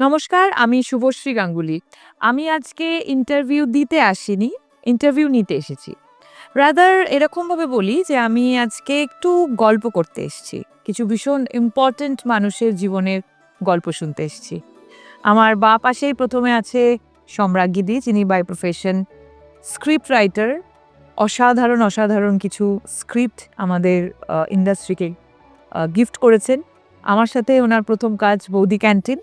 নমস্কার, আমি শুভশ্রী গাঙ্গুলি। আমি আজকে ইন্টারভিউ দিতে আসিনি ইন্টারভিউ নিতে এসেছি। রাদার এরকমভাবে বলি যে আমি আজকে একটু গল্প করতে এসেছি। কিছু ভীষণ ইম্পর্ট্যান্ট মানুষের জীবনের গল্প শুনতে এসেছি। আমার বা পাশেই প্রথমে আছে সম্রাজ্ঞীদি, যিনি বাই প্রফেশন স্ক্রিপ্ট রাইটার অসাধারণ অসাধারণ কিছু স্ক্রিপ্ট আমাদের ইন্ডাস্ট্রিকে গিফট করেছেন। আমার সাথে ওনার প্রথম কাজ বৌদি ক্যান্টিন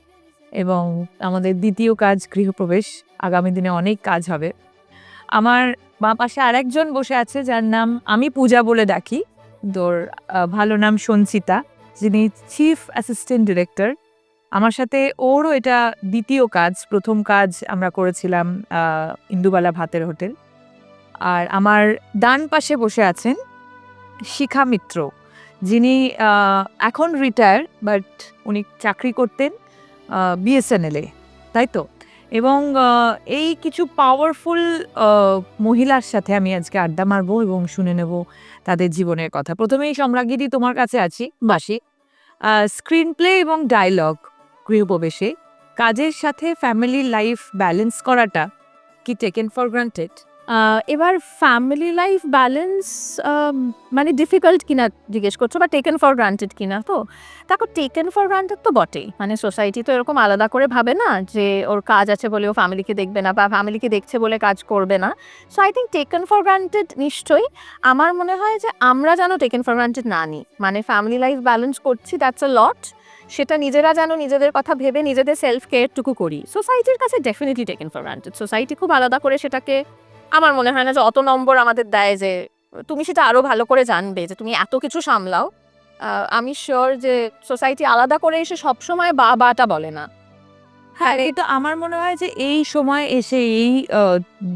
এবং আমাদের দ্বিতীয় কাজ গৃহপ্রবেশ। আগামী দিনে অনেক কাজ হবে। আমার বাঁ পাশে আরেকজন বসে আছে, যার নাম আমি পূজা বলে ডাকি। তোর ভালো নাম সঞ্চিতা, যিনি চিফ অ্যাসিস্ট্যান্ট ডিরেক্টর আমার সাথে ওরও এটা দ্বিতীয় কাজ, প্রথম কাজ আমরা করেছিলাম ইন্দুবালা ভাতের হোটেল। আর আমার ডান পাশে বসে আছেন শিখা মিত্র, যিনি এখন রিটায়ার বাট উনি চাকরি করতেন। বিএসএনএলে তাই তো? এবং এই কিছু পাওয়ারফুল মহিলার সাথে আমি আজকে আড্ডা মারবো এবং শুনে নেব তাদের জীবনের কথা। প্রথমেই সম্রাজ্ঞীদি তোমার কাছে আছি, বাসি। স্ক্রিন প্লে এবং ডায়লগ গৃহপ্রবেশে। কাজের সাথে ফ্যামিলি লাইফ ব্যালেন্স করাটা কি টেকেন ফর গ্রান্টেড এবার ফ্যামিলি লাইফ ব্যালেন্স মানে ডিফিকাল্ট কিনা জিজ্ঞেস করছ বা টেকেন ফর গ্রান্টেড কিনা তো? দেখো টেকেন ফর গ্রান্টেড তো বটেই। মানে সোসাইটি তো এরকম আলাদা করে ভাবে না যে ওর কাজ আছে বলে ও ফ্যামিলিকে দেখবে না বা ফ্যামিলিকে দেখছে বলে কাজ করবে না। So I think taken for granted নিশ্চয়ই। আমার মনে হয় যে আমরা যেন টেকেন ফর গ্রান্টেড না নিই। মানে ফ্যামিলি লাইফ ব্যালেন্স করছি দ্যাটস আ লট সেটা নিজেরা যেন নিজেদের কথা ভেবে নিজেদের সেলফ কেয়ারটুকু করি। সোসাইটির কাছে definitely taken for granted society খুব আলাদা করে সেটাকে আমার মনে হয় না যে অত নম্বর আমাদের দেয় যে, তুমি সেটা আরও ভালো করে জানবে যে তুমি এত কিছু সামলাও। আমি শিওর যে সোসাইটি আলাদা করে এসে সবসময় বা বাটা বলে না। হ্যাঁ এটা আমার মনে হয় যে এই সময় এসে এই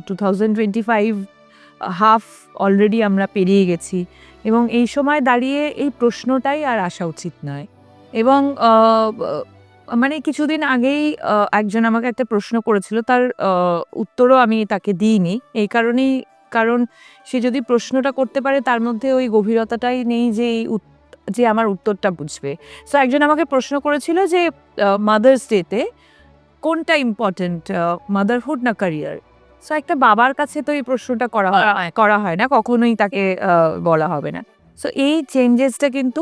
two thousand twenty five half already আমরা পেরিয়ে গেছি এবং এই সময় দাঁড়িয়ে এই প্রশ্নটাই আর আসা উচিত নয়। এবং মানে কিছুদিন আগেই একজন আমাকে একটা প্রশ্ন করেছিল তার উত্তরও আমি তাকে দিইনি। এই কারণেই কারণ সে যদি প্রশ্নটা করতে পারে তার মধ্যে ওই গভীরতাটাই নেই যে এই যে আমার উত্তরটা বুঝবে। সো একজন আমাকে প্রশ্ন করেছিল যে মাদার্স ডেতে কোনটা ইম্পর্টেন্ট মাদারহুড না ক্যারিয়ার সো একটা বাবার কাছে তো এই প্রশ্নটা করা হয় করা হয়। না কখনোই তাকে বলা হবে না। সো এই চেঞ্জেসটা কিন্তু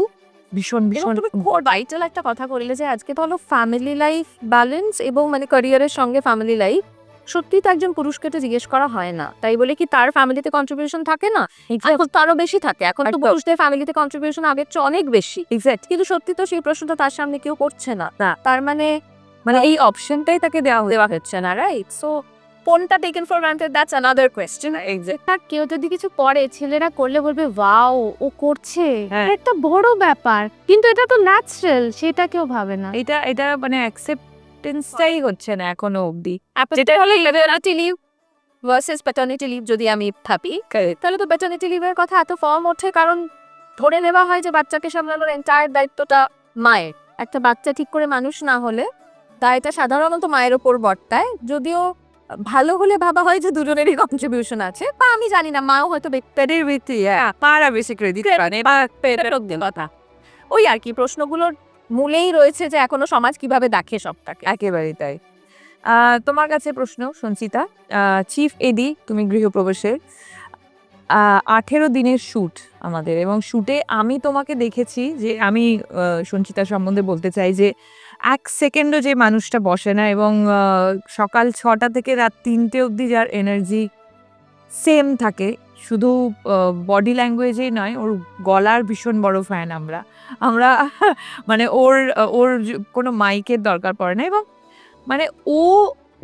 ভীষণ ভীষণ খুব ভাইটাল একটা কথা বললে যে আজকে তো হলো ফ্যামিলি লাইফ ব্যালেন্স এবং মানে ক্যারিয়ারের সঙ্গে ফ্যামিলি লাইফ সত্যি তো একজন পুরুষকে এটা জিজ্ঞেস করা হয় না। তাই বলে কি তার ফ্যামিলিতে কন্ট্রিবিউশন থাকে না? এখন তো আরও বেশি থাকে। এখন তো পুরুষদের ফ্যামিলিতে কন্ট্রিবিউশন আগের চেয়ে অনেক বেশি। এক্স্যাক্ট কিন্তু সত্যি তো সেই প্রশ্নটা তার সামনে কেউ করছে না। না। তার মানে মানে এই অপশনটাই তাকে দেওয়া দেওয়া হচ্ছে না রাইট সো কোনটা taken for granted that's another question আর কেউ যদি কিছু করে ছেলেরা করলে বলবে ওয়াও ও করছে। হ্যাঁ। এটা একটা বড় ব্যাপার। কিন্তু এটা তো ন্যাচারাল সেটা কেউ ভাবে না। এটা এটা মানে অ্যাকসেপ্টেন্সটাই হচ্ছে না এখনও অবধি। যেটা হলো maternity leave versus paternity leave যদি আমি ভাবি তাহলে তো প্যাটার্নিটি লিভের কথা এত ফর্ম ওঠে কারণ ধরে নেওয়া হয় যে বাচ্চাকে সামলানোর এন্টায়ার দায়িত্বটা মায়ের। একটা বাচ্চা ঠিক করে মানুষ না হলে দায়টা সাধারণত মায়ের ওপর বর্তায়। যদিও ভালো হলে ভাবা হয় যে দুজনেরই কন্ট্রিবিউশন আছে বা আমি জানি না মাও হয়তো পেটের হ্যাঁ পারা বেশি ক্রেডিট মানে ব্যক্তিগত কথা। ওই আর কি প্রশ্নগুলোর মূলেই রয়েছে যে এখনও সমাজ কীভাবে দেখে সবটাকে। একেবারেই তাই। তোমার কাছে প্রশ্ন সঞ্চিতা। চিফ এডি তুমি গৃহপ্রবেশের আঠেরো দিনের শ্যুট আমাদের এবং শ্যুটে আমি তোমাকে দেখেছি যে আমি সঞ্চিতা সম্বন্ধে বলতে চাই যে এক সেকেন্ডও যে মানুষটা বসে না এবং সকাল ছটা থেকে রাত তিনটে অবধি যার এনার্জি সেম থাকে। শুধু বডি ল্যাঙ্গুয়েজেই নয়, ওর গলার ভীষণ বড় ফ্যান আমরা। আমরা মানে ওর ওর কোনো মাইকের দরকার পড়ে না এবং মানে ও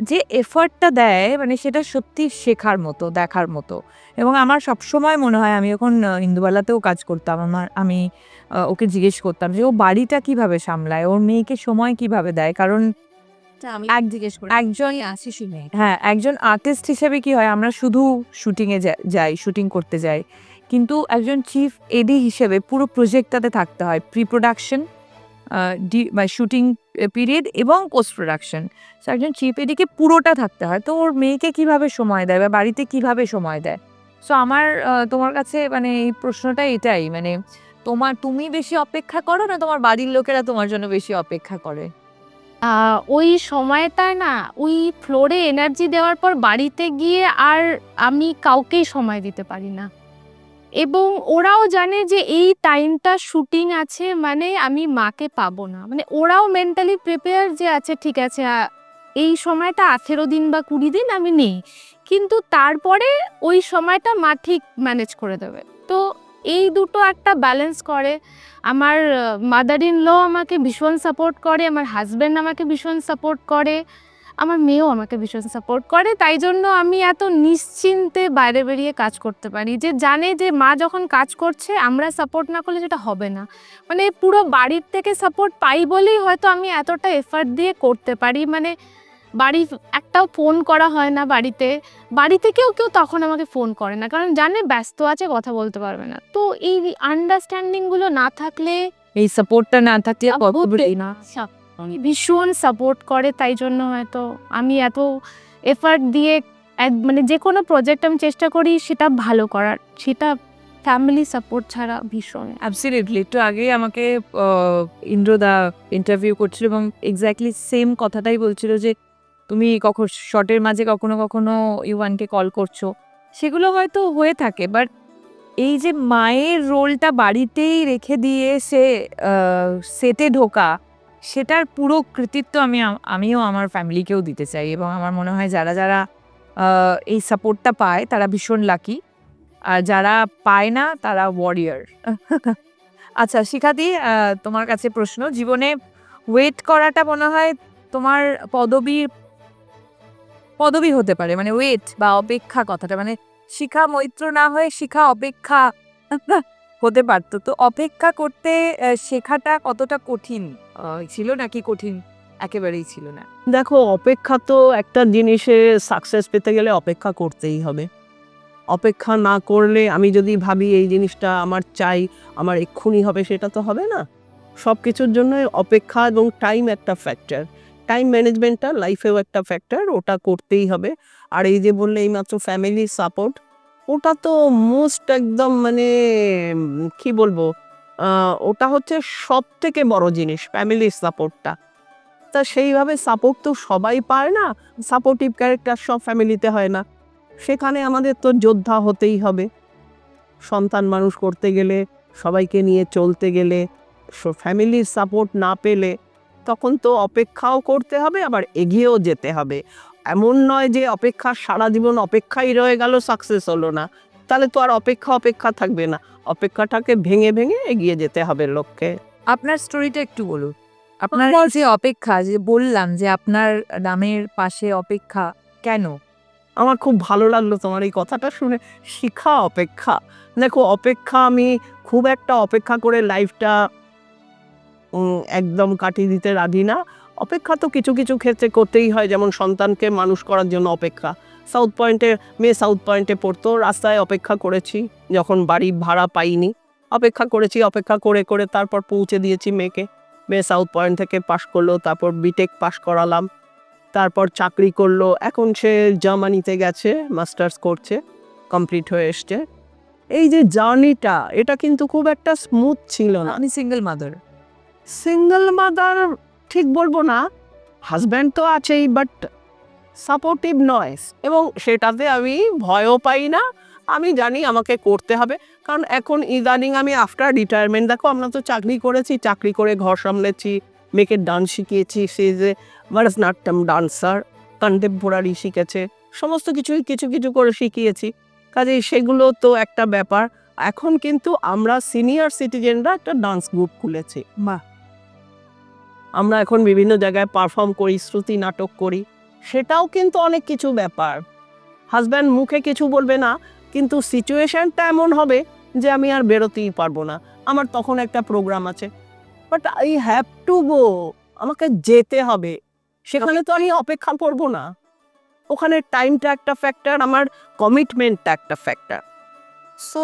যে এফার্টটা দেয় মানে সেটা সত্যি শেখার মতো দেখার মতো। এবং আমার সবসময় মনে হয় আমি আহ, ইন্দুবালাতেও কাজ করতাম আমার আমি ওকে জিজ্ঞেস করতাম যে ও বাড়িটা কীভাবে সামলায়? ওর মেয়েকে সময় কীভাবে দেয়? কারণ আমি এক জিজ্ঞেস করি একজন আসি শুনে হ্যাঁ একজন আর্টিস্ট হিসেবে কি হয় আমরা শুধু শুটিংয়ে যাই শুটিং করতে যাই। কিন্তু একজন চিফ এডি হিসেবে পুরো প্রজেক্টটাতে থাকতে হয় প্রি প্রোডাকশন মানে শুটিং পিরিয়ড এবং পোস্ট প্রোডাকশন। সো একজন চিফ এডিকে পুরোটা থাকতে হয়। তো ওর মেয়েকে কীভাবে সময় দেয় বা বাড়িতে কীভাবে সময় দেয়? সো আমার তোমার কাছে মানে এই প্রশ্নটা এটাই মানে তোমার, তুমি বেশি অপেক্ষা করো না তোমার বাড়ির লোকেরা তোমার জন্য বেশি অপেক্ষা করে? ওই সময়টায় না, ওই ফ্লোরে এনার্জি দেওয়ার পর বাড়িতে গিয়ে আর আমি কাউকেই সময় দিতে পারি না। এবং ওরাও জানে যে এই টাইমটা শুটিং আছে মানে আমি মাকে পাবো না। মানে ওরাও মেন্টালি প্রিপেয়ার যে আছে ঠিক আছে এই সময়টা আঠেরো দিন বা কুড়ি দিন আমি নেই। কিন্তু তারপরে ওই সময়টা মা ঠিক ম্যানেজ করে দেবে। তো এই দুটো একটা ব্যালেন্স করে। আমার মাদার ইন ল আমাকে ভীষণ সাপোর্ট করে, আমার হাজব্যান্ড আমাকে ভীষণ সাপোর্ট করে। আমার মেয়েও আমাকে ভীষণ সাপোর্ট করে তাই জন্য আমি এত নিশ্চিন্তে বাইরে বেরিয়ে কাজ করতে পারি। যে জানে যে মা যখন কাজ করছে আমরা সাপোর্ট না করলে সেটা হবে না। মানে পুরো বাড়ির থেকে সাপোর্ট পাই বলেই হয়তো আমি এতটা এফার্ট দিয়ে করতে পারি। মানে বাড়ি একটাও ফোন করা হয় না বাড়িতে। বাড়ি থেকেও কেউ তখন আমাকে ফোন করে না কারণ জানে ব্যস্ত আছে কথা বলতে পারবে না। তো এই আন্ডারস্ট্যান্ডিংগুলো না থাকলে এই সাপোর্টটা না থাকলে না? ভীষণ সাপোর্ট করে তাই জন্য হয়তো আমি এত এফার্ট দিয়ে মানে যে কোনো প্রজেক্ট আমি চেষ্টা করি সেটা ভালো করার সেটা ফ্যামিলি সাপোর্ট ছাড়া ভীষণ। অ্যাবসলিউটলি একটু আগেই আমাকে ইন্দ্রদা ইন্টারভিউ করছিল এবং এক্স্যাক্টলি সেম কথাটাই বলছিল যে তুমি কখন শর্টের মাঝে কখনো কখনো ইউয়ানকে কল করছ। সেগুলো হয়তো হয়ে থাকে বাট এই যে মায়ের রোলটা বাড়িতেই রেখে দিয়ে সে সেটে ঢোকা সেটার পুরো কৃতিত্ব আমি আমিও আমার ফ্যামিলিকেও দিতে চাই এবং আমার মনে হয় যারা যারা এই সাপোর্টটা পায়, তারা ভীষণ লাকি আর যারা পায় না, তারা ওয়ারিয়ার আচ্ছা শিখাদি তোমার কাছে প্রশ্ন। জীবনে ওয়েট করাটা মনে হয় তোমার পদবী পদবী হতে পারে। মানে ওয়েট বা অপেক্ষা কথাটা। মানে শিখা মৈত্র না হয়ে শিখা অপেক্ষা হতে পারতো। তো অপেক্ষা করতে শেখাটা কতটা কঠিন? ছিল নাকি কঠিন? একেবারেই ছিল না। দেখো, অপেক্ষা তো একটা জিনিসে সাকসেস পেতে গেলে অপেক্ষা করতেই হবে। অপেক্ষা না করলে আমি যদি ভাবি এই জিনিসটা আমার চাই, আমার এক্ষুনি হবে, সেটা তো হবে না। সব কিছুর জন্য অপেক্ষা এবং টাইম একটা ফ্যাক্টর টাইম ম্যানেজমেন্টটা লাইফেও একটা ফ্যাক্টর ওটা করতেই হবে। আর এই যে বললে এইমাত্র ফ্যামিলি সাপোর্ট ওটা তো মোস্ট একদম মানে কি বলব? ওটা হচ্ছে সব থেকে বড় জিনিস ফ্যামিলির সাপোর্টটা তা সেইভাবে সাপোর্ট তো সবাই পায় না সাপোর্টিভ ক্যারেক্টার সব ফ্যামিলিতে হয় না। সেখানে আমাদের তো যোদ্ধা হতেই হবে। সন্তান মানুষ করতে গেলে, সবাইকে নিয়ে চলতে গেলে ফ্যামিলির সাপোর্ট না পেলে তখন তো অপেক্ষাও করতে হবে, আবার এগিয়েও যেতে হবে। এমন নয় যে অপেক্ষা সারা জীবন অপেক্ষাই রয়ে গেল সাকসেস হলো না। তাহলে তো আর অপেক্ষা অপেক্ষা থাকবে না। অপেক্ষাটাকে ভেঙে ভেঙে এগিয়ে যেতে হবে লক্ষ্যে আপনার স্টোরিটা একটু বলুন। আপনার যে অপেক্ষা যে বললাম যে আপনার নামের পাশে অপেক্ষা কেন? আমার খুব ভালো লাগল তোমার এই কথাটা শুনে। শিখা অপেক্ষা। দেখো অপেক্ষা আমি খুব একটা অপেক্ষা করে লাইফটা একদম কাটিয়ে দিতে রাজি না। অপেক্ষা তো কিছু কিছু ক্ষেত্রে করতেই হয় যেমন সন্তানকে মানুষ করার জন্য অপেক্ষা। সাউথ পয়েন্টে মেয়ে সাউথ পয়েন্টে পড়তো রাস্তায় অপেক্ষা করেছি যখন বাড়ি ভাড়া পাইনি। অপেক্ষা করেছি অপেক্ষা করে করে তারপর পৌঁছে দিয়েছি মেয়েকে। মেয়ে সাউথ পয়েন্ট থেকে পাশ করল তারপর বিটেক পাশ করালাম। তারপর চাকরি করল এখন সে জার্মানিতে গেছে মাস্টার্স করছে কমপ্লিট হয়ে এসছে। এই যে জার্নিটা এটা কিন্তু খুব একটা স্মুথ ছিল না। আমি সিঙ্গেল মাদার সিঙ্গেল মাদার ঠিক বলব না হাজব্যান্ড তো আছেই বাট সাপোর্টিভ নয় এবং সেটাতে আমি ভয়ও পাই না। আমি জানি আমাকে করতে হবে। কারণ এখন ইদানিং আমি আফটার রিটায়ারমেন্ট দেখো আমরা তো চাকরি করেছি, চাকরি করে ঘর সামলেছি মেয়েকে ডান্স শিখিয়েছি সে যে ভারতনাট্যম ডান্সার কন্টেম্পোরারি শিখেছে, সমস্ত কিছুই কিছু কিছু করে শিখিয়েছি। কাজেই সেগুলো তো একটা ব্যাপার। এখন কিন্তু আমরা সিনিয়র সিটিজেনরা একটা ডান্স গ্রুপ খুলেছি। বাহ। আমরা এখন বিভিন্ন জায়গায় পারফর্ম করি, শ্রুতি নাটক করি। সেটাও কিন্তু অনেক কিছু ব্যাপার। হাজব্যান্ড মুখে কিছু বলবে না, কিন্তু সিচুয়েশনটা এমন হবে যে আমি আর বেরোতেই পারব না। আমার তখন একটা প্রোগ্রাম আছে। But I have to go আমাকে যেতে হবে। সেখানে তো আমি অপেক্ষা করব না। ওখানে টাইমটা একটা ফ্যাক্টর আমার কমিটমেন্টটা একটা factor so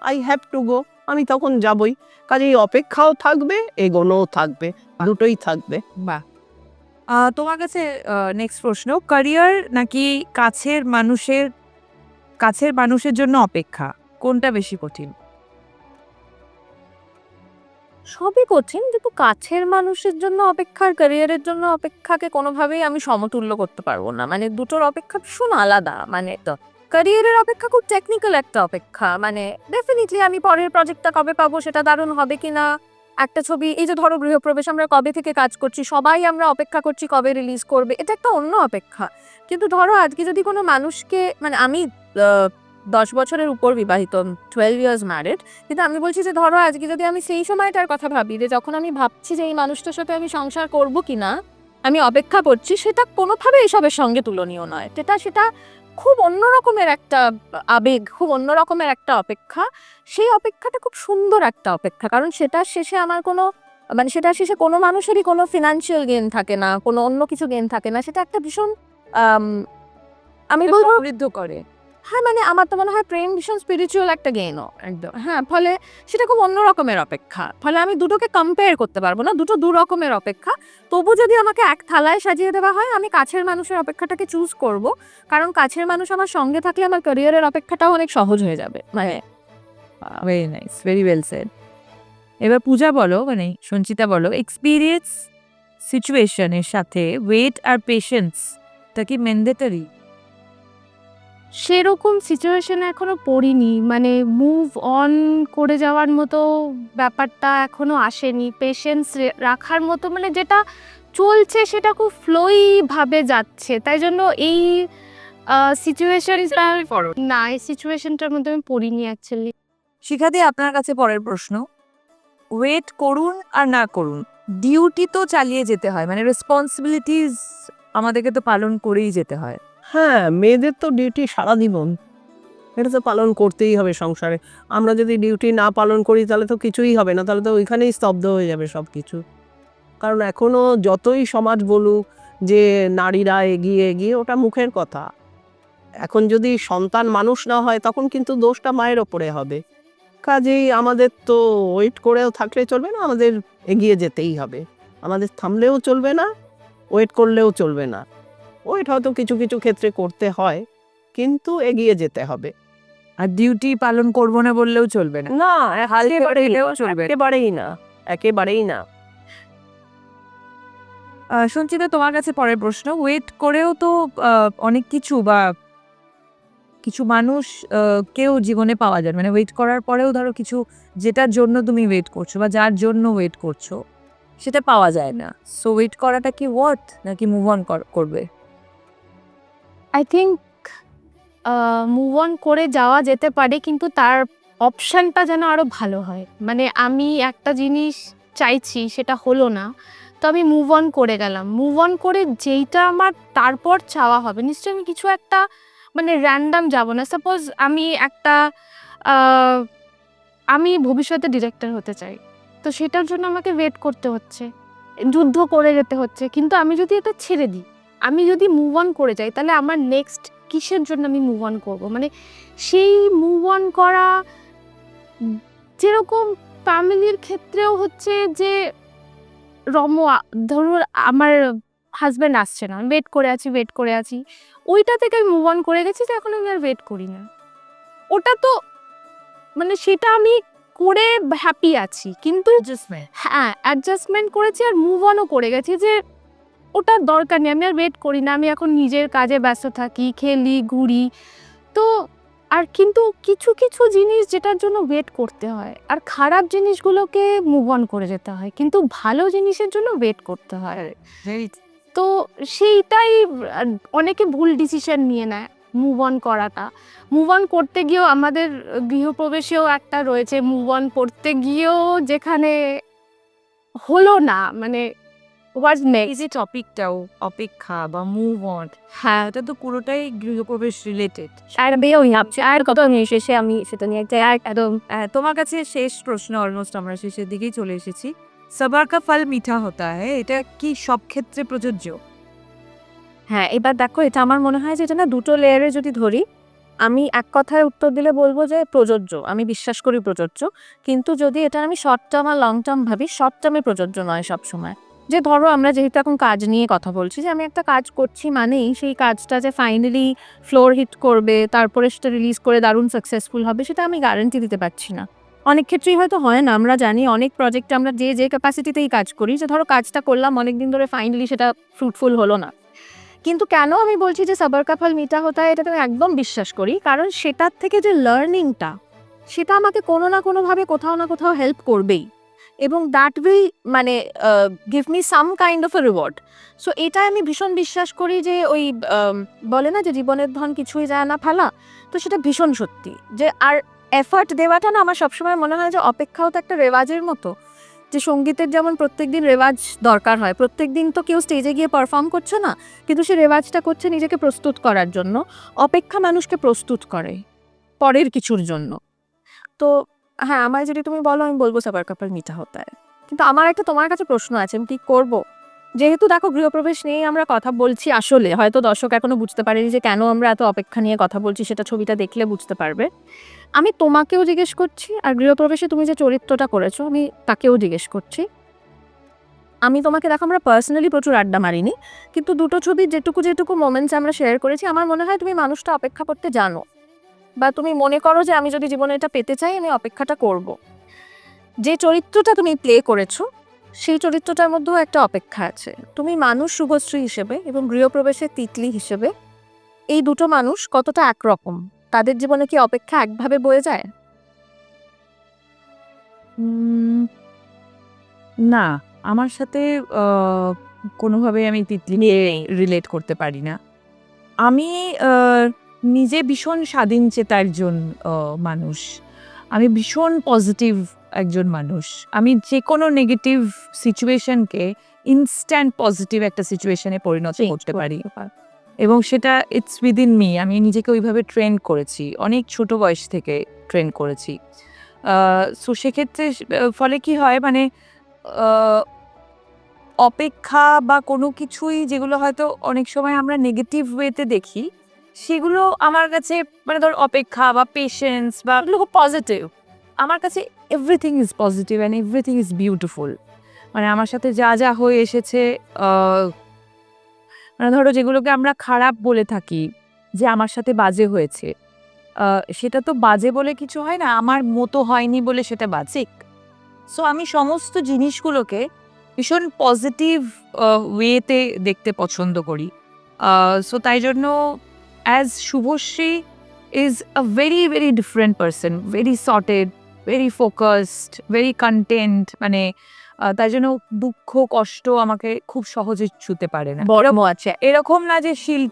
I have to go আমি তখন যাবই। কাজেই অপেক্ষাও থাকবে, এগোনোও থাকবে, দুটোই থাকবে। বাহ। তোমার কাছে নেক্সট প্রশ্ন ক্যারিয়ার নাকি কাছের মানুষের কাছের মানুষের জন্য অপেক্ষা? কোনটা বেশি কঠিন? সবই কঠিন, কিন্তু কাছের মানুষের জন্য অপেক্ষার ক্যারিয়ারের জন্য অপেক্ষাকে কোনোভাবেই আমি সমতুল্য করতে পারব না। মানে দুটোর অপেক্ষা ভীষণ আলাদা। মানে তো ক্যারিয়ারের অপেক্ষা খুব টেকনিক্যাল একটা অপেক্ষা। মানে ডেফিনেটলি আমি পরের প্রজেক্টটা কবে পাবো, সেটা দারুণ হবে কিনা? একটা ছবি, এই যে ধরো গৃহপ্রবেশ, আমরা কবে থেকে কাজ করছি, সবাই আমরা অপেক্ষা করছি কবে রিলিজ করবে, এটা একটা অন্য অপেক্ষা। কিন্তু ধরো আজকে যদি কোনো মানুষকে মানে আমি দশ বছরের উপর বিবাহিত টুয়েলভ ইয়ার্স ম্যারিড কিন্তু আমি বলছি যে ধরো আজকে যদি আমি সেই সময়টার কথা ভাবি, যে যখন আমি ভাবছি যে এই মানুষটার সাথে আমি সংসার করব কি না আমি অপেক্ষা করছি, সেটা কোনোভাবে এসবের সঙ্গে তুলনীয় নয়। সেটা সেটা খুব অন্যরকমের একটা আবেগ খুব অন্যরকমের একটা অপেক্ষা। সেই অপেক্ষাটা খুব সুন্দর একটা অপেক্ষা কারণ সেটার শেষে আমার কোনো মানে সেটার শেষে কোনো মানুষেরই কোনো ফিনান্সিয়াল গেন থাকে না কোনো অন্য কিছু গেন থাকে না। সেটা একটা ভীষণ আমি বলব সমৃদ্ধ করে। হ্যাঁ মানে আমার তো মনে হয় প্রেম ভীষণ স্পিরিচুয়াল একটা গেনও একদম। হ্যাঁ ফলে সেটা খুব অন্য রকমের অপেক্ষা। ফলে আমি দুটোকে কম্পেয়ার করতে পারব না, দুটো দু রকমের অপেক্ষা। তবু যদি আমাকে এক থালায় সাজিয়ে দেওয়া হয়, আমি কাছের মানুষের অপেক্ষাটাকে চুজ করব। কারণ কাছের মানুষ আমার সঙ্গে থাকলে আমার ক্যারিয়ারের অপেক্ষাটাও অনেক সহজ হয়ে যাবে। মানে very nice very well said এবার পূজা বলো মানে সঞ্চিতা বলো এক্সপিরিয়েন্স সিচুয়েশনের সাথে ওয়েট আর পেশেন্স তা কি ম্যান্ডেটরি সেরকম সিচুয়েশনে এখনও পড়িনি। মানে মুভ অন করে যাওয়ার মতো ব্যাপারটা এখনও আসেনি। পেশেন্স রাখার মতো মানে যেটা চলছে সেটা খুব ফ্লোই ভাবে যাচ্ছে। তাই জন্য এই সিচুয়েশনটা না এই সিচুয়েশনটার মধ্যে আমি পড়িনি অ্যাকচুয়ালি শিখাতে আপনার কাছে পরের প্রশ্ন। ওয়েট করুন আর না করুন। ডিউটি তো চালিয়ে যেতে হয়। মানে রেসপন্সিবিলিটিস আমাদেরকে তো পালন করেই যেতে হয়। হ্যাঁ মেয়েদের তো ডিউটি সারা জীবন এটা তো পালন করতেই হবে সংসারে। আমরা যদি ডিউটি না পালন করি, তাহলে তো কিছুই হবে না। তাহলে তো ওইখানেই স্তব্ধ হয়ে যাবে সব কিছু কারণ এখনও যতই সমাজ বলুক যে নারীরা এগিয়ে এগিয়ে ওটা মুখের কথা। এখন যদি সন্তান মানুষ না হয়, তখন কিন্তু দোষটা মায়ের ওপরে হবে। কাজেই আমাদের তো ওয়েট করেও থাকলে চলবে না, আমাদের এগিয়ে যেতেই হবে। আমাদের থামলেও চলবে না ওয়েট করলেও চলবে না। ওয়েট হয়তো কিছু কিছু ক্ষেত্রে করতে হয় কিন্তু এগিয়ে যেতে হবে। আর ডিউটি পালন করব না বললেও চলবে না। না চলবে। একেবারেই না একেবারেই না। সঞ্চিতা তোমার কাছে পরের প্রশ্ন ওয়েট করেও তো অনেক কিছু বা কিছু মানুষ কেউ জীবনে পাওয়া যায় মানে ওয়েট করার পরেও ধরো কিছু যেটার জন্য তুমি ওয়েট করছ বা যার জন্য ওয়েট করছ সেটা পাওয়া যায় না। সো ওয়েট করাটা কি ওয়ার্থ নাকি মুভ অন করবে? আই থিঙ্ক মুভ অন করে যাওয়া যেতে পারে, কিন্তু তার অপশানটা যেন আরও ভালো হয়। মানে আমি একটা জিনিস চাইছি, সেটা হলো না। তো আমি মুভ অন করে গেলাম। মুভ অন করে যেইটা আমার তারপর চাওয়া হবে। নিশ্চয়ই আমি কিছু একটা মানে র্যান্ডাম যাব না। সাপোজ আমি একটা আমি ভবিষ্যতে ডিরেক্টর হতে চাই। তো সেটার জন্য আমাকে ওয়েট করতে হচ্ছে। যুদ্ধ করে যেতে হচ্ছে। কিন্তু আমি যদি এটা ছেড়ে দিই আমি যদি মুভ অন করে যাই তাহলে আমার নেক্সট কিসের জন্য আমি মুভ অন করব? মানে সেই মুভ অন করা যেরকম ফ্যামিলির ক্ষেত্রেও হচ্ছে যে রম ধরুন আমার হাজব্যান্ড আসছে না ওয়েট করে আছি ওয়েট করে আছি। ওইটা থেকে আমি মুভ অন করে গেছি যে এখন আমি আর ওয়েট করি না। ওটা তো মানে সেটা আমি করে হ্যাপি আছি কিন্তু হ্যাঁ অ্যাডজাস্টমেন্ট করেছি আর মুভ অনও করে গেছি যে ওটার দরকার নেই আমি আর ওয়েট করি না আমি এখন নিজের কাজে ব্যস্ত থাকি খেলি ঘুরি। তো আর কিন্তু কিছু কিছু জিনিস যেটার জন্য ওয়েট করতে হয়। আর খারাপ জিনিসগুলোকে মুভ অন করে যেতে হয় কিন্তু ভালো জিনিসের জন্য ওয়েট করতে হয়। তো সেইটাই অনেকে ভুল ডিসিশন নিয়ে নেয় মুভ অন করাটা। মুভ অন করতে গিয়েও আমাদের গৃহপ্রবেশেও একটা রয়েছে মুভ অন করতে গিয়েও যেখানে হলো না মানে এই নেক্সট যে টপিকটাও অপেক্ষা বা মুভ অন হ্যাঁ এটা তো পুরোটাই গৃহপ্রবেশ রিলেটেড আর বেও ভাবছি আর কত আমি শেষে আমি সেটা নিয়ে একটা একদম তোমার কাছে শেষ প্রশ্ন অলমোস্ট আমরা শেষের দিকেই চলে এসেছি। সবার কা ফল মিঠা হতা হ্যায় এটা কি সব ক্ষেত্রে প্রযোজ্য? হ্যাঁ এবার দেখো এটা আমার মনে হয় যে এটা না দুটো লেয়ারে যদি ধরি আমি এক কথায় উত্তর দিলে বলব যে প্রযোজ্য। আমি বিশ্বাস করি প্রযোজ্য। কিন্তু যদি এটা আমি শর্ট টার্ম আর লং টার্ম ভাবি শর্ট টার্মে প্রযোজ্য নয় সব সময় যে ধরো আমরা যেহেতু এখন কাজ নিয়ে কথা বলছি, যে আমি একটা কাজ করছি মানেই সেই কাজটা যে ফাইনালি ফ্লোর হিট করবে, তারপরে সেটা রিলিজ করে দারুণ সাকসেসফুল হবে, সেটা আমি গ্যারেন্টি দিতে পারছি না। অনেক ক্ষেত্রেই হয়তো হয় না, আমরা জানি অনেক প্রজেক্টে আমরা যে যে ক্যাপাসিটিতেই কাজ করি, যে ধরো কাজটা করলাম অনেক দিন ধরে ফাইনালি সেটা ফ্রুটফুল হলো না। কিন্তু কেন আমি বলছি যে সাবার কাফল মিটা হতা এটা আমি একদম বিশ্বাস করি, কারণ সেটার থেকে যে লার্নিংটা সেটা আমাকে কোনো না কোনোভাবে কোথাও না কোথাও হেল্প করবেই। এবং দ্যাট উইল মানে give me some kind of a reward so এটা আমি ভীষণ বিশ্বাস করি যে ওই বলে না যে জীবনের ধন কিছুই যায় না ফালা, তো সেটা ভীষণ সত্যি। যে আর এফার্ট দেওয়াটা না আমার সবসময় মনে হয় যে অপেক্ষাও তো একটা রেওয়াজের মতো। যে সঙ্গীতের যেমন প্রত্যেক দিন রেওয়াজ দরকার হয় প্রত্যেক দিন তো কেউ স্টেজে গিয়ে পারফর্ম করছে না, কিন্তু সে রেওয়াজটা করছে নিজেকে প্রস্তুত করার জন্য। অপেক্ষা মানুষকে প্রস্তুত করে, পরের কিছুর জন্য। তো হ্যাঁ আমায় যদি তুমি বলো, আমি বলব সাবার কাপড় মিঠা হতে কিন্তু আমার একটা তোমার কাছে প্রশ্ন আছে, আমি কি করব? যেহেতু দেখো গৃহপ্রবেশ নিয়েই আমরা কথা বলছি আসলে, হয়তো দর্শক এখনও বুঝতে পারেনি যে কেন আমরা এত অপেক্ষা নিয়ে কথা বলছি, সেটা ছবিটা দেখলে বুঝতে পারবে। আমি তোমাকেও জিজ্ঞেস করছি, আর গৃহপ্রবেশে তুমি যে চরিত্রটা করেছ, আমি তাকেও জিজ্ঞেস করছি। আমি তোমাকে, দেখো আমরা পার্সোনালি প্রচুর আড্ডা মারিনি, কিন্তু দুটো ছবির যেটুকু যেটুকু মোমেন্টস আমরা শেয়ার করেছি, আমার মনে হয় তুমি মানুষটা অপেক্ষা করতে জানো। বা তুমি মনে করো যে আমি যদি জীবনে এটা পেতে চাই, আমি অপেক্ষাটা করব। যে চরিত্রটা তুমি প্লে করেছ, সেই চরিত্রটার মধ্যেও একটা অপেক্ষা আছে। তুমি মানুষ শুভশ্রী হিসেবে এবং গৃহপ্রবেশের তিতলি হিসেবে এই দুটো মানুষ কতটা একরকম? তাদের জীবনে কি অপেক্ষা একভাবে বয়ে যায়? না, আমার সাথে কোনোভাবে আমি তিতলি নিয়ে রিলেট করতে পারি না। আমি নিজে ভীষণ স্বাধীন চেতা একজন মানুষ। আমি ভীষণ পজিটিভ একজন মানুষ। আমি যে কোনো নেগেটিভ সিচুয়েশনকে ইনস্ট্যান্ট পজিটিভ একটা সিচুয়েশনে পরিণত করতে পারি। এবং সেটা ইটস উইদিন মি আমি নিজেকে ওইভাবে ট্রেন করেছি। অনেক ছোট বয়স থেকে ট্রেন করেছি। সো সেক্ষেত্রে ফলে কি হয় মানে অপেক্ষা বা কোনো কিছুই যেগুলো হয়তো অনেক সময় আমরা নেগেটিভ ওয়েতে দেখি সেগুলো আমার কাছে মানে ধর অপেক্ষা বা পেশেন্স বা খুব পজিটিভ আমার কাছে everything is positive and everything is beautiful মানে আমার সাথে যা যা হয়ে এসেছে মানে ধরো যেগুলোকে আমরা খারাপ বলে থাকি, যে আমার সাথে বাজে হয়েছে। সেটা তো বাজে বলে কিছু হয় না, আমার মতো হয়নি বলে সেটা বাজিক সো আমি সমস্ত জিনিসগুলোকে ভীষণ পজিটিভ ওয়েতে দেখতে পছন্দ করি। সো তাই জন্য as Shubhashree is a very very different person very sorted very focused very content মানে তাই জন্য দুঃখ কষ্ট আমাকে খুব সহজে ছুতে পারে না। বড় আছে। এরকম না যে শিল্ড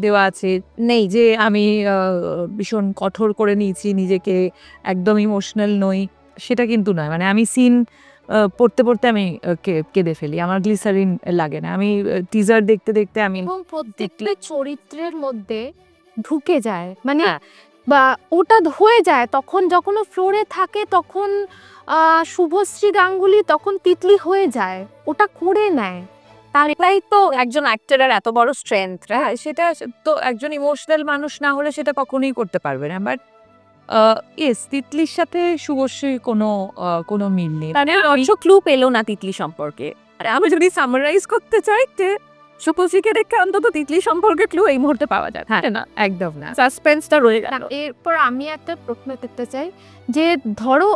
দেওয়া আছে। নেই। যে আমি ভীষণ কঠোর করে নিয়েছি নিজেকে একদম ইমোশনাল নই। সেটা কিন্তু নয়। মানে আমি সিন পড়তে পড়তে আমি কেঁদে ফেলি। আমার গ্লিসারিন লাগে না। আমি টিজার দেখতে দেখতে আমি এবং প্রত্যেকটা চরিত্রের মধ্যে ঢুকে যায়। মানে হ্যাঁ। বা ওটা হয়ে যায় তখন যখন ও ফ্লোরে থাকে তখন শুভশ্রী গাঙ্গুলি তখন তিতলি হয়ে যায়। ওটা করে নেয়। তাই তো একজন অ্যাক্টরের এত বড় স্ট্রেংথ হ্যাঁ? সেটা তো একজন ইমোশনাল মানুষ না হলে সেটা কখনোই করতে পারবে না। বাট ইয়েস তিতলির সাথে শুভশ্রীর কোনো আহ, কোনো মিল নেই। মানে দর্শক ক্লু পেল না তিতলি সম্পর্কে। আর আমি যদি সামারাইজ করতে চাই যে শুভশ্রীকে দেখে অন্তত তিতলি সম্পর্কে ক্লু এই মুহূর্তে পাওয়া যায় হ্যাঁ তাই না। একদম না। সাসপেন্সটা রয়ে গেল। এরপর আমি একটা প্রশ্ন করতে চাই যে ধরো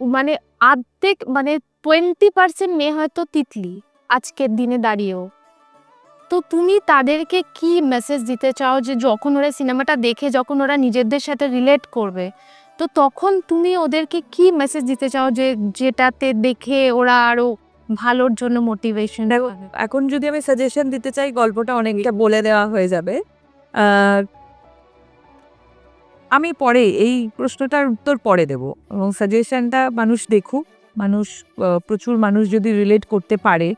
মানে আর্ধেক মানে টোয়েন্টি পার্সেন্ট মেয়ে হয়তো তিতলি আজকের দিনে দাঁড়িয়েও। তো তুমি তাদেরকে কি মেসেজ দিতে চাও যে যখন ওরা সিনেমাটা দেখে যখন ওরা নিজেদের সাথে রিলেট করবে তো তখন তুমি ওদেরকে কি মেসেজ দিতে চাও যে যেটাতে দেখে ওরা আরও ভালোর জন্য মোটিভেশন এখন যদি আমি সাজেশন দিতে চাই গল্পটা অনেকটা বলে দেওয়া হয়ে যাবে। আমি পরে এই প্রশ্নটার উত্তর পরে দেব। এবং সাজেশনটা মানুষ দেখুক মানুষ প্রচুর মানুষ যদি রিলেট করতে পারে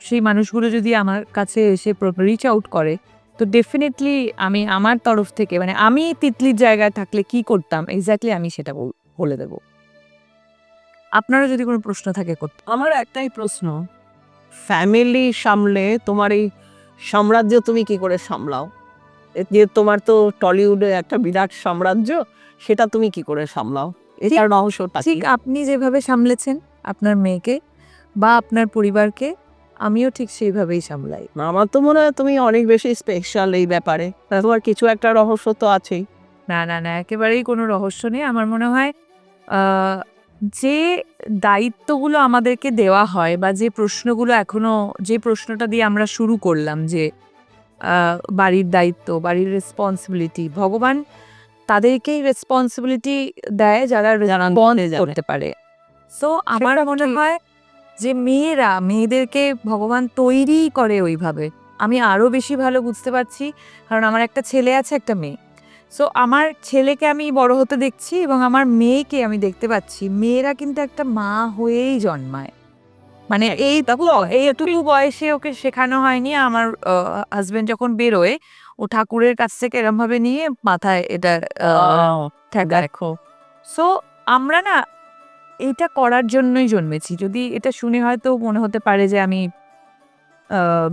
সেই মানুষগুলো যদি আমার কাছে এসে রিচ আউট করে তো ডেফিনেটলি আমি আমার তরফ থেকে মানে আমি তিতলির জায়গায় থাকলে কি করতাম? এক্স্যাক্টলি আমি সেটা বল- দেব। আপনারও যদি কোনো প্রশ্ন থাকে করতে আমার একটাই প্রশ্ন ফ্যামিলি সামলে তোমার এই সাম্রাজ্য তুমি কি করে সামলাও? যে তোমার তো টলিউডে একটা বিরাট সাম্রাজ্য সেটা তুমি কি করে সামলাও? এটার রহস্যটা ঠিক আপনি যেভাবে সামলেছেন আপনার মেয়েকে বা আপনার পরিবারকে আমিও ঠিক সেইভাবেই সামলাই। আমার তো মনে হয় তুমি অনেক বেশি স্পেশাল এই ব্যাপারে। তা তোমার কিছু একটা রহস্য তো আছেই। না না না একেবারেই কোনো রহস্য নেই। আমার মনে হয় যে দায়িত্বগুলো আমাদেরকে দেওয়া হয় বা যে প্রশ্নগুলো এখনও যে প্রশ্নটা দিয়ে আমরা শুরু করলাম যে বাড়ির দায়িত্ব বাড়ির রেসপন্সিবিলিটি ভগবান তাদেরকেই রেসপন্সিবিলিটি দেয় যারা। করতে পারে। সো আমার মনে হয় যে মেয়েরা মেয়েদেরকে ভগবান তৈরি করে ওইভাবে। আমি আরও বেশি ভালো বুঝতে পারছি কারণ আমার একটা ছেলে আছে একটা মেয়ে। সো আমার ছেলেকে আমি বড় হতে দেখছি এবং আমার মেয়েকে আমি দেখতে পাচ্ছি। মেয়েরা কিন্তু একটা মা হয়েই জন্মায়। মানে এই এইটুকু বয়সে ওকে শেখানো হয়নি। আমার হাজবেন্ড যখন বেরোয় ও ঠাকুরের কাছ থেকে এরমভাবে নিয়ে মাথায় এটা দেখো। সো আমরা না এটা করার জন্যই জন্মেছি। যদি এটা শুনে হয়তো মনে হতে পারে যে আমি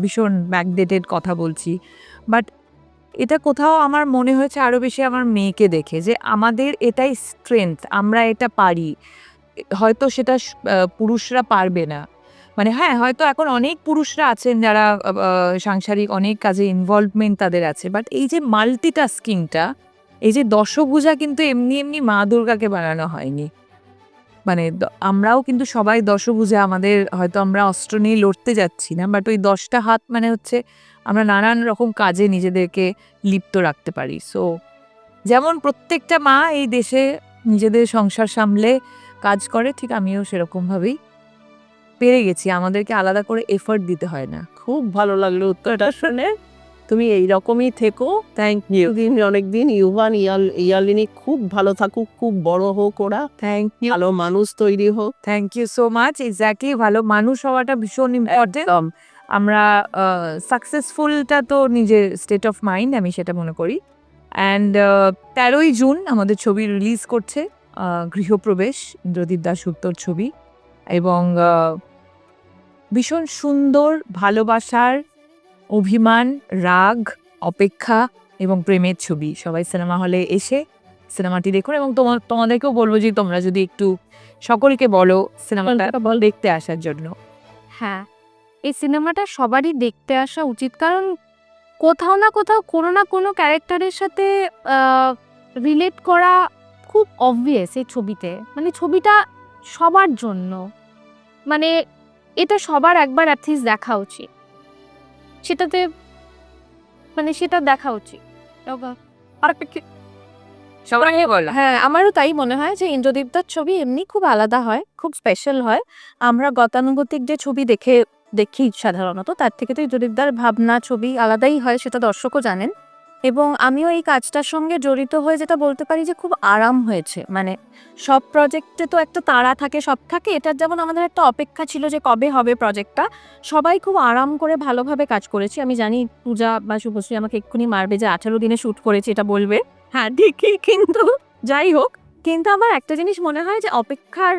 ভীষণ ব্যাকডেটেড কথা বলছি। বাট এটা কোথাও আমার মনে হয়েছে আরও বেশি আমার মেয়েকে দেখে যে আমাদের এটাই স্ট্রেংথ আমরা এটা পারি। হয়তো সেটা পুরুষরা পারবে না। মানে হ্যাঁ হয়তো এখন অনেক পুরুষরা আছেন যারা সাংসারিক অনেক কাজে ইনভলভমেন্ট তাদের আছে। বাট এই যে মাল্টিটাস্কিংটা এই যে দশভুজা কিন্তু এমনি এমনি মা দুর্গাকে বানানো হয়নি। মানে আমরাও কিন্তু সবাই দশভুজা আমাদের হয়তো আমরা অস্ত্র নিয়ে লড়তে যাচ্ছি না বাট ওই দশটা হাত মানে হচ্ছে আমরা নানান রকম কাজে নিজেদেরকে লিপ্ত রাখতে পারি। সো যেমন প্রত্যেকটা মা এই দেশে নিজেদের সংসার সামলে কাজ করে, ঠিক আমিও সেরকমভাবেই পেরে গেছি। আমাদেরকে আলাদা করে এফর্ট দিতে হয় না। খুব ভালো লাগল উত্তরটা শুনে। তুমি এইরকমই থেকো। থ্যাংক ইউ দিন অনেকদিন ইউভান ইয়াল ইয়ালিনী খুব ভালো থাকুক খুব বড় হোক ওরা। থ্যাংক ইউ ভালো মানুষ তৈরি হোক। Thank you so much exactly ভালো মানুষ হওয়াটা ভীষণ ইম্পর্টেন্ট আমরা সাকসেসফুলটা তো নিজের স্টেট অফ মাইন্ড আমি সেটা মনে করি। অ্যান্ড তেরোই জুন আমাদের ছবি রিলিজ করছে গৃহপ্রবেশ ইন্দ্রদীপ দাস উত্তর ছবি। এবং ভীষণ সুন্দর ভালোবাসার অভিমান রাগ অপেক্ষা এবং প্রেমের ছবি। সবাই সিনেমা হলে এসে সিনেমাটি দেখুন এবং তোমার তোমাদেরকেও বলব যে তোমরা যদি একটু সকলকে বলো সিনেমাটা বল। দেখতে আসার জন্য। হ্যাঁ এই সিনেমাটা সবারই দেখতে আসা উচিত। কারণ কোথাও না কোথাও কোনো না কোনো ক্যারেক্টারের সাথে রিলেট করা খুব অবভিয়াস এই ছবিতে। মানে ছবিটা সবার জন্য। মানে এটা সবার একবার অ্যাটলিস্ট দেখা উচিত। সেটাতে মানে সেটা দেখা উচিত। সবাই বলো। হ্যাঁ আমারও তাই মনে হয় যে ইন্দ্রদীপদার ছবি এমনি খুব আলাদা হয় খুব স্পেশাল হয়। আমরা গতানুগতিক যে ছবি দেখে দেখি সাধারণত তার থেকে তো ইন্দ্রদীপদার ভাবনা ছবি আলাদাই হয় সেটা দর্শকও জানেন। এবং আমিও এই কাজটার সঙ্গে জড়িত হয়ে যেটা বলতে পারি যে খুব আরাম হয়েছে। মানে সব প্রজেক্টে তো একটা তাড়া থাকে, সব থাকে। এটার যেমন আমাদের একটা অপেক্ষা ছিল যে কবে হবে প্রজেক্টটা সবাই খুব আরাম করে ভালোভাবে কাজ করেছি। আমি জানি পূজা বা শুভশ্রী আমাকে এক্ষুনি মারবে যে আঠারো দিনে শ্যুট করেছি, এটা বলবে। হ্যাঁ ঠিকই, কিন্তু যাই হোক কিন্তু আমার একটা জিনিস মনে হয় যে অপেক্ষার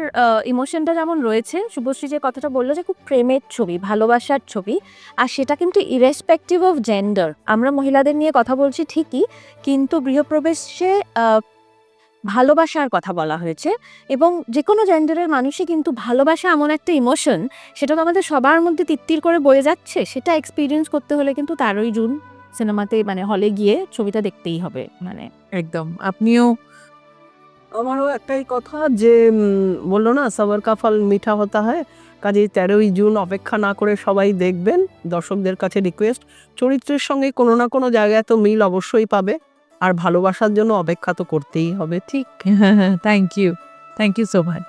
ইমোশনটা যেমন রয়েছে, শুভশ্রী যে কথাটা বলল যে খুব প্রেমের ছবি, ভালোবাসার ছবি, আর সেটা কিন্তু ইরেসপেক্টিভ অফ জেন্ডার আমরা মহিলাদের নিয়ে কথা বলছি ঠিকই, কিন্তু গৃহপ্রবেশে ভালোবাসার কথা বলা হয়েছে, এবং যে কোনো জেন্ডারের মানুষই কিন্তু ভালোবাসা এমন একটা ইমোশন সেটা তো আমাদের সবার মধ্যে তিত্তির করে বয়ে যাচ্ছে, সেটা এক্সপিরিয়েন্স করতে হলে কিন্তু তেরোই জুন সিনেমাতে মানে হলে গিয়ে ছবিটা দেখতেই হবে মানে একদম, আপনিও আমারও একটাই কথা যে বলল না, সবার কাফল মিঠা হতা হয়। কাজে তেরোই জুন অপেক্ষা না করে সবাই দেখবেন। দর্শকদের কাছে রিকোয়েস্ট চরিত্রের সঙ্গে কোনো না কোনো জায়গায় তো মিল অবশ্যই পাবে। আর ভালোবাসার জন্য অপেক্ষা তো করতেই হবে, ঠিক? Thank you thank you so much